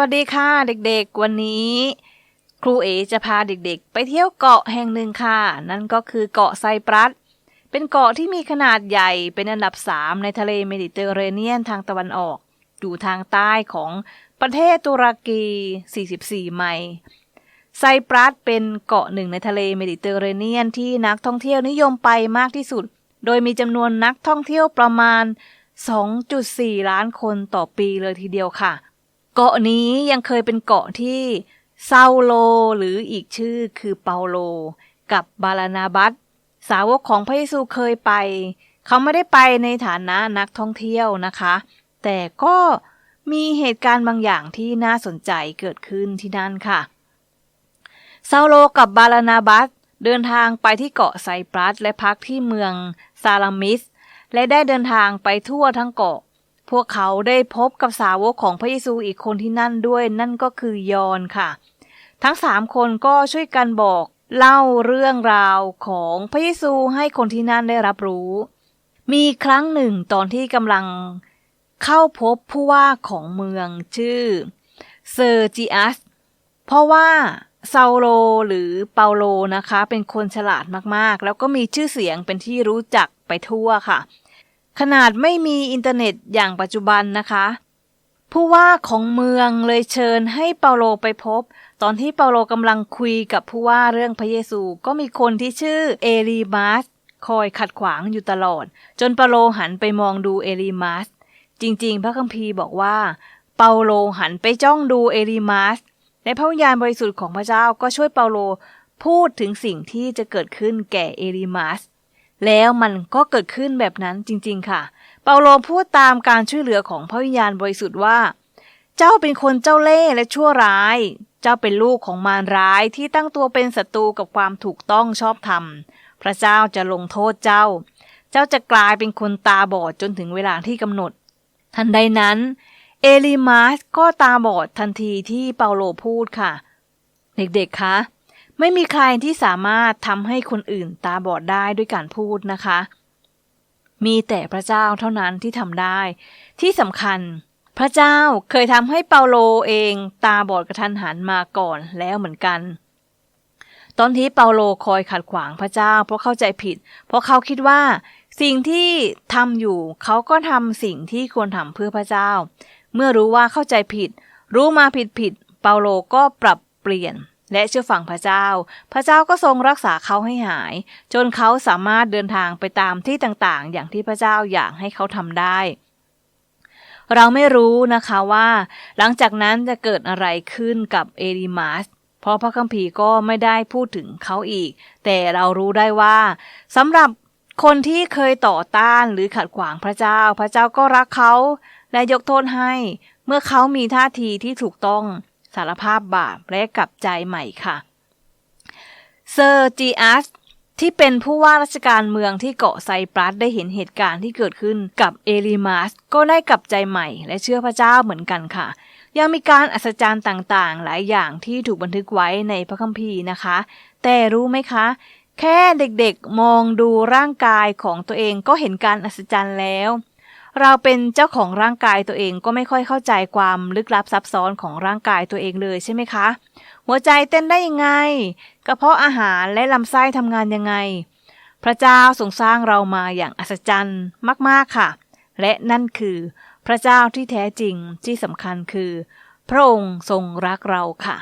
วัสดีค่ะเด็กๆ วันนี้ ครูเอจะพาเด็กๆ ไปเที่ยวเกาะแห่งหนึ่งค่ะ นั่นก็คือเกาะไซปรัส เป็นเกาะที่มีขนาดใหญ่เป็นอันดับ 3 ในทะเลเมดิเตอร์เรเนียนทางตะวันออก อยู่ทางใต้ของประเทศตุรกี 44 ไมล์ไซปรัสเป็นเกาะหนึ่งในทะเลเมดิเตอร์เรเนียนที่นักท่องเที่ยวนิยมไปมากที่สุด โดยมีจำนวนนักท่องเที่ยวประมาณ 2.4 ล้านคนต่อปีเลยทีเดียวค่ะ เกาะนี้ยังเคยเป็นเกาะที่เซาโลหรืออีกชื่อคือเปาโล กับบาลานาบัสสาวกของพระเยซูเคยไป เขาไม่ได้ไปในฐานะนักท่องเที่ยวนะคะ แต่ก็มีเหตุการณ์บางอย่างที่น่าสนใจเกิดขึ้นที่นั่นค่ะซาโลกับบาลานาบัสเดินทางไปที่เกาะไซปรัสและพักที่เมืองซาลามิส และได้เดินทางไปทั่วทั้งเกาะ พวกเขาได้พบกับสาวกของพระเยซูอีกคนที่นั่นด้วย นั่นก็คือยอนค่ะ ทั้งสามคนก็ช่วยกันบอก เล่าเรื่องราวของพระเยซูให้คนที่นั่นได้รับรู้ มีครั้งหนึ่งตอนที่กำลังเข้าพบผู้ว่าของเมืองชื่อเซอร์จิอัส เพราะว่าซาโลหรือเปาโลนะคะ เป็นคนฉลาดมากๆ แล้วก็มีชื่อเสียงเป็นที่รู้จักไปทั่วค่ะ ขนาดไม่มีอินเทอร์เน็ตอย่างปัจจุบันนะคะ ผู้ว่าของเมืองเลยเชิญให้เปาโลไปพบ ตอนที่เปาโลกำลังคุยกับผู้ว่าเรื่องพระเยซูก็มีคนที่ชื่อเอลีมัสคอยขัดขวางอยู่ตลอด จนเปาโลหันไปมองดูเอลีมัสจริงๆ พระคัมภีร์บอกว่า เปาโลหันไปจ้องดูเอลีมัสและพระวิญญาณบริสุทธิ์ของพระเจ้าก็ช่วยเปาโลพูดถึงสิ่งที่จะเกิดขึ้นแก่เอลีมัส แล้วมันก็เกิดขึ้นแบบนั้นจริง ๆ ค่ะ เปาโลพูดตามการช่วยเหลือของพระวิญญาณบริสุทธิ์ว่า เจ้าเป็นคนเจ้าเล่ห์และชั่วร้าย เจ้าเป็นลูกของมารร้ายที่ตั้งตัวเป็นศัตรูกับความถูกต้องชอบธรรม พระเจ้าจะลงโทษเจ้า เจ้าจะกลายเป็นคนตาบอดจนถึงเวลาที่กำหนด ทันใดนั้น เอลิมาสก็ตาบอดทันทีที่เปาโลพูดค่ะ เด็กๆคะ ไม่มีใครที่สามารถทำให้คนอื่นตาบอดได้ด้วยการพูดนะคะ มีแต่พระเจ้าเท่านั้นที่ทำได้ ที่สำคัญ พระเจ้าเคยทำให้เปาโลเองตาบอดกระทันหันมาก่อนแล้วเหมือนกัน ตอนที่เปาโลคอยขัดขวางพระเจ้า เพราะเข้าใจผิด เพราะเขาคิดว่า สิ่งที่ทำอยู่ เขาก็ทำสิ่งที่ควรทำเพื่อพระเจ้า เมื่อรู้ว่าเข้าใจผิด รู้มาผิดผิดเปาโลก็ปรับเปลี่ยน และเชื่อฟังพระเจ้า พระเจ้าก็ทรงรักษาเขาให้หาย จนเขาสามารถเดินทางไปตามที่ต่างๆ อย่างที่พระเจ้าอยากให้เขาทำได้ เราไม่รู้นะคะว่า หลังจากนั้นจะเกิดอะไรขึ้นกับเอริมัสเพราะพระคัมภีร์ก็ไม่ได้พูดถึงเขาอีก แต่เรารู้ได้ว่าสำหรับคนที่เคยต่อต้านหรือขัดขวางพระเจ้า พระเจ้าก็รักเขาและยกโทษให้ เมื่อเขามีท่าทีที่ถูกต้อง สารภาพบาปและกลับใจใหม่ค่ะเซอร์จีอัสที่เป็นผู้ว่าราชการเมืองที่เกาะไซปรัสได้เห็นเหตุการณ์ที่เกิดขึ้นกับเอลิมัสก็ได้กลับใจใหม่และเชื่อพระเจ้าเหมือนกันค่ะ ยังมีการอัศจรรย์ต่างๆ หลายอย่างที่ถูกบันทึกไว้ในพระคัมภีร์นะคะ แต่รู้ไหมคะ แค่เด็กๆมองดูร่างกายของตัวเองก็เห็นการอัศจรรย์แล้ว เราเป็นเจ้าของร่างกายตัวเองก็ไม่ค่อยเข้าใจความลึกลับซับซ้อนของร่างกายตัวเองเลยใช่ไหมคะ หัวใจเต้นได้ยังไง กระเพาะอาหารและลำไส้ทำงานยังไง พระเจ้าทรงสร้างเรามาอย่างอัศจรรย์มากๆค่ะ และนั่นคือพระเจ้าที่แท้จริงที่สำคัญคือ พระองค์ทรงรักเราค่ะ